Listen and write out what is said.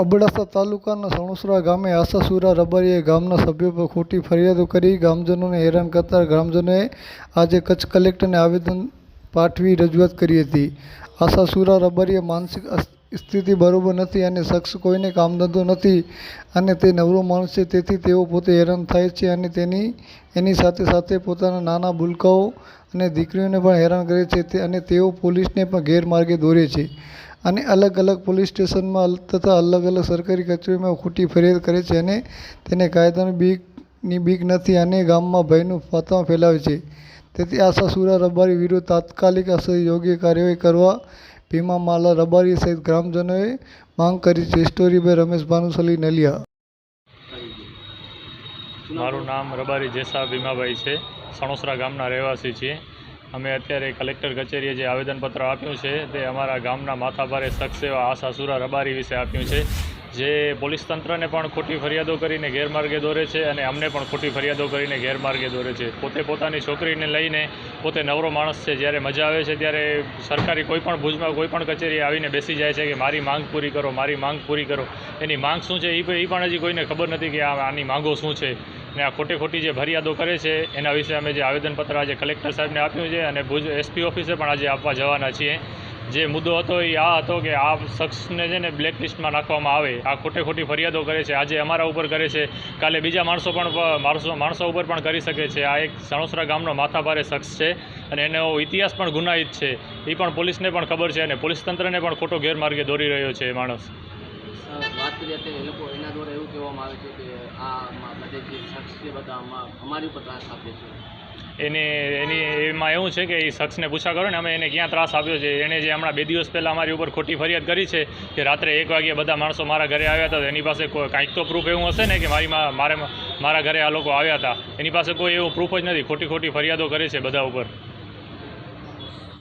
અબડાસા તાલુકાના સણોસરા ગામે આશાસુરા રબારીએ ગામના સભ્યો પર ખોટી ફરિયાદો કરી. ગ્રામજનોને હેરાન કરતા ગ્રામજનોએ આજે કચ્છ કલેક્ટરને આવેદન પાઠવી રજૂઆત કરી હતી. આશાસુરા રબારીએ માનસિક સ્થિતિ બરોબર નથી અને શખ્સ કોઈને કામધંધો નથી અને તે નવરો માણસ છે, તેથી તેઓ પોતે હેરાન થાય છે અને તેની, એની સાથે સાથે પોતાના નાના ભૂલકાઓ અને દીકરીઓને પણ હેરાન કરે છે અને તેઓ પોલીસને પણ ગેરમાર્ગે દોરે છે. અને અલગ અલગ પોલીસ સ્ટેશનમાં તથા અલગ અલગ સરકારી કચેરીમાં ખોટી ફરિયાદ કરે છે અને તેને કાયદાની બીકની બીક નથી અને ગામમાં ભયનું વાતાવરણ ફેલાવે છે. તેથી આશાસુરા રબારી વિરુદ્ધ તાત્કાલિક અસર યોગ્ય કાર્યવાહી કરવા ભીમા માલા રબારી સહિત ગ્રામજનોએ માંગ કરી છે. Story by Ramesh Bhanushali Naliya. મારું નામ રબારી જેસા ભીમાભાઈ છે. સણોસરા ગામના રહેવાસી છીએ. અમે અત્યારે કલેક્ટર કચેરીએ જે આવેદનપત્ર આપ્યું છે તે અમારા ગામના માથાભારે શખ્સ એવા આશાસુરા રબારી વિશે આપ્યું છે. જે પોલીસ તંત્રને પણ ખોટી ફરિયાદો કરીને ગેરમાર્ગે દોરે છે અને અમને પણ ખોટી ફરિયાદો કરીને ગેરમાર્ગે દોરે છે. પોતે પોતાની છોકરીને લઈને પોતે નવરો માણસ છે, જ્યારે મજા આવે છે, ત્યારે સરકારી કોઈપણ ભુજમાં કોઈપણ કચેરી આવીને બેસી જાય છે કે મારી માંગ પૂરી કરો, મારી માંગ પૂરી કરો. એની માંગ શું છે એ પણ હજી કોઈને ખબર નથી કે આની માંગો શું છે. ને આ ખોટી ખોટી જે ફરિયાદો કરે છે, એના વિશે અમે જે આવેદનપત્ર આજે કલેક્ટર સાહેબને આપ્યું છે અને ભુજ એસપી ઓફિસે પણ આજે આપવા જવાના છીએ. જે મુદ્દો હતો એ આ હતો કે આ શખ્સને છે ને બ્લેકલિસ્ટમાં નાખવામાં આવે. આ ખોટે ખોટી ફરિયાદો કરે છે. આજે અમારા ઉપર કરે છે. કાલે બીજા માણસો પણ માણસો માણસો ઉપર પણ કરી શકે છે. આ એક સણોસરા ગામનો માથાભારે શખ્સ છે અને એનો ઇતિહાસ પણ ગુનાહિત છે. એ પણ પોલીસને પણ ખબર છે અને પોલીસ તંત્રને પણ ખોટો ગેરમાર્ગે દોરી રહ્યો છે એ માણસ. અ, અત્યારે એ લોકો એના દ્વારા એવું કહેવામાં આવે છે કે આ બધે જે શખ્સ છે બધા અમારી ઉપર ત્રાસ આપે છે. એને એની એમાં એવું છે કે એ શખ્સને પૂછા કરો ને અમે એને ક્યાં ત્રાસ આપ્યો છે? એણે જે હમણાં બે દિવસ પહેલાં અમારી ઉપર ખોટી ફરિયાદ કરી છે કે રાત્રે એક વાગ્યે બધા માણસો મારા ઘરે આવ્યા હતા એની પાસે કોઈ કાંઈક તો પ્રૂફ એવું હશે ને કે મારી મારે મારા ઘરે આ લોકો આવ્યા હતા? એની પાસે કોઈ એવું પ્રૂફ જ નથી. ખોટી ખોટી ફરિયાદો કરે છે બધા ઉપર.